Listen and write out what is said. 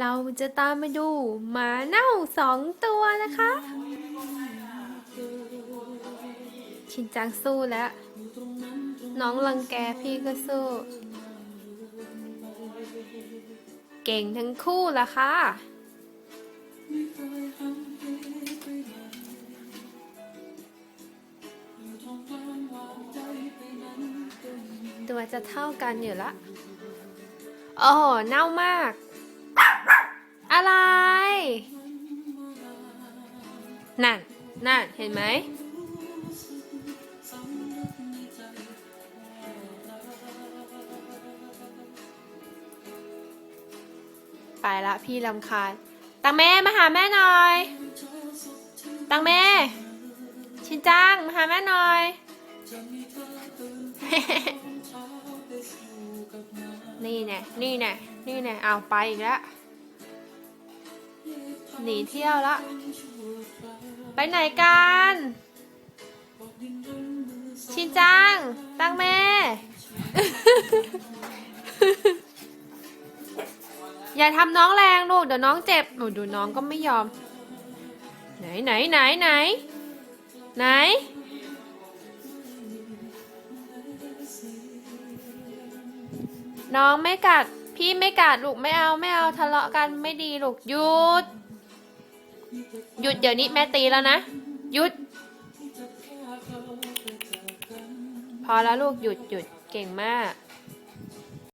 เราจะตามไปดูหมาเน่าสองตัวนะคะ ชินจังสู้แล้ว น้องรังแกพี่ก็สู้ เก่งทั้งคู่ละค่ะ ตัวจะเท่ากันอยู่ละ โอ้โหเน่ามาก อะไร นั่น นั่น เห็นไหม ไปละพี่ลำคาญ ตังเมมาหาแม่หน่อย ตังเมชินจัง มาหาแม่หน่อยนี่แน่นี่แน่นี่แน่เอาไปอีกแล้ว หนีเที่ยวละ ไปไหนกัน ชินจัง ตังเมอย่าทำน้องแรงลูก เดี๋ยวน้องเจ็บโอ้ดูน้องก็ไม่ยอม ไหนไหนไหนไหน ไหน น้องไม่กัด พี่ไม่กัดลูกไม่เอาไม่เอาทะเลาะกันไม่ดีลูกหยุด หยุดเดี๋ยวนี้แม่ตีแล้วนะ หยุด พอแล้วลูกหยุดหยุดเก่งมาก